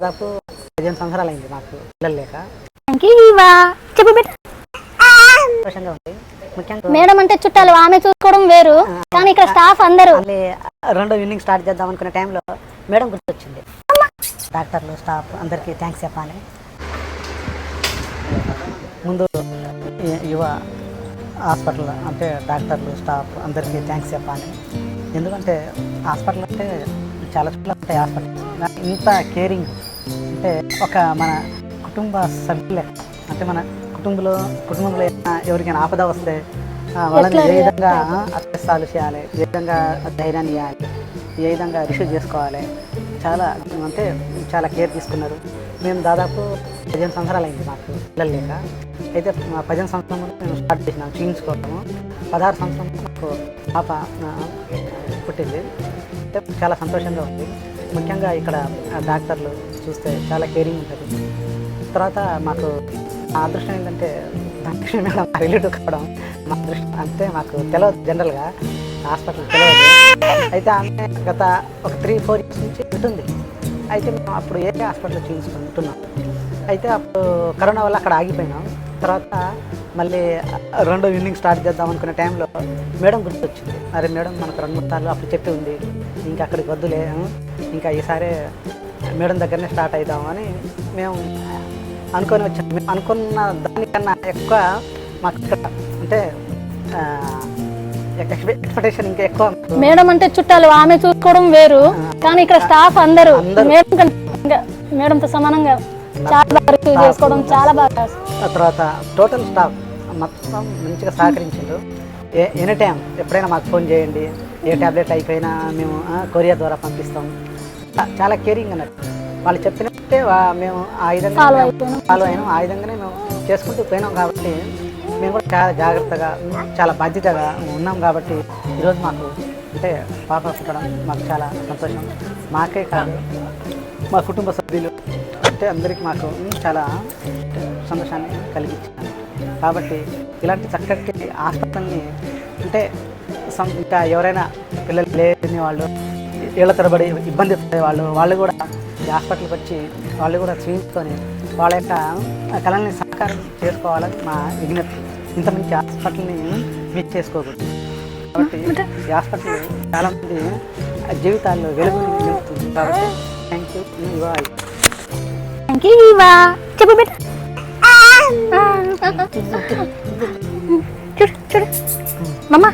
దాదాపు పదిహేను సంవత్సరాలు అయింది మాకు పిల్లలు లేక. చెప్పు బిడ్డ. సంతోషంగా ఉంది. ముఖ్యంగా మేడం అంటే చుట్టాలు ఆమె చూసుకోవడం వేరు. కానీ ఇక్కడ స్టాఫ్ అందరూ. మళ్ళీ రెండో ఇన్నింగ్ స్టార్ట్ చేద్దాం అనుకునే టైంలో మేడం గుర్తొచ్చింది. డాక్టర్లు స్టాఫ్ అందరికీ థ్యాంక్స్ చెప్పాలి. ముందు యువ హాస్పిటల్ అంటే డాక్టర్లు స్టాఫ్ అందరికీ థ్యాంక్స్ చెప్పాలి. ఎందుకంటే హాస్పిటల్ అంటే చాలా చోట్ల హాస్పిటల్. ఇంత కేరింగ్ అంటే ఒక మన కుటుంబ సభ్యులే అంటే మన కుటుంబంలో కుటుంబంలో ఎవరికైనా ఆపద వస్తే వాళ్ళని ఏ విధంగా అత్యసాలు చేయాలి ఏ విధంగా ధైర్యాన్ని ఇవ్వాలి ఏ విధంగా రిసీవ్ చేసుకోవాలి చాలా అంటే చాలా కేర్ తీసుకున్నారు. మేము దాదాపు పదిహేను సంవత్సరాలు అయింది మాకు పిల్లలు లేక. అయితే మా పదిహేను సంవత్సరంలో మేము స్టార్ట్ చేసినాం చూయించుకోవడము పదహారు సంవత్సరంలో మాకు పాప పుట్టింది. అంటే చాలా సంతోషంగా ఉంది. ముఖ్యంగా ఇక్కడ డాక్టర్లు చూస్తే చాలా కేరింగ్ ఉంటుంది. తర్వాత మాకు మా అదృష్టం ఏంటంటే ధనలక్ష్మి మేడం రిలేటివ్ కావడం మా అదృష్టం. అంటే మాకు తెలియదు జనరల్గా హాస్పిటల్ తెలియదు అయితే ఆమె గత ఒక త్రీ ఫోర్ ఇయర్స్ నుంచి ఉంటుంది. అయితే మేము అప్పుడు ఏ హాస్పిటల్లో చూపించుకుంటున్నాం అయితే అప్పుడు కరోనా వల్ల అక్కడ ఆగిపోయినాం. తర్వాత మళ్ళీ రెండో ఇన్నింగ్ స్టార్ట్ చేద్దాం అనుకునే టైంలో మేడం గుర్తొచ్చింది. అరే మేడం మనకు రెండు మూడు సార్లు అప్పుడు చెప్పి ఉంది. ఇంకా అక్కడికి వద్దులే. ఇంకా ఈసారి మేడం దగ్గరనే స్టార్ట్ అవుదామని మేము అనుకొని వచ్చాం. మేము అనుకున్న దానికన్నా ఎక్కువ మాకు ఇక్కడ అంటే ఎక్స్పెక్టేషన్ ఇంకా ఎక్కువ. మేడం అంటే చుట్టాలు ఆమె చూసుకోవడం వేరు. కానీ ఇక్కడ స్టాఫ్ అందరూ. మేడం మేడంతో సమానంగా చాలా బాగా చేసుకోవడం చాలా బాగా తర్వాత టోటల్ స్టాఫ్ మొత్తం మంచిగా సహకరించారు ఏ ఎనీ టైం ఎప్పుడైనా మాకు ఫోన్ చేయండి ఏ ట్యాబ్లెట్ అయిపోయినా మేము కొరియర్ ద్వారా పంపిస్తాం. చాలా కేరింగ్ అన్నట్టు. వాళ్ళు చెప్పినట్టే మేము ఆ విధంగా. ఫాలో అయినాం. ఆ విధంగానే మేము చేసుకుంటూ పోయినాం కాబట్టి మేము కూడా చాలా జాగ్రత్తగా చాలా బాధ్యతగా ఉన్నాం కాబట్టి ఈరోజు మాకు అంటే పాప పుట్టడం మాకు చాలా సంతోషం. మాకే కాదు మా కుటుంబ సభ్యులు అంటే అందరికీ మాకు చాలా సంతోషాన్ని కలిగించారు కాబట్టి ఇలాంటి చక్కటి హాస్పిటల్ని అంటే ఇంకా ఎవరైనా పిల్లలు లేని వాళ్ళు ఏళ్ళ తరబడి ఇబ్బంది పడే వాళ్ళు వాళ్ళు కూడా ఈ హాస్పిటల్కి వచ్చి వాళ్ళు కూడా చూపించుకొని వాళ్ళ యొక్క కళల్ని సాకారం చేసుకోవాలని మా విజ్ఞప్తి. ఇంత మంచి హాస్పిటల్ని మిస్ చేసుకోకూడదు. కాబట్టి ఈ హాస్పిటల్ చాలామంది జీవితాల్లో వెలుగు నింపుతుంది. కాబట్టి థ్యాంక్ యూ. ఇవ్వాలి థ్యాంక్ యూ ఇవా. చెప్పు బిడ్డ చూడు చూడు. మమ్మ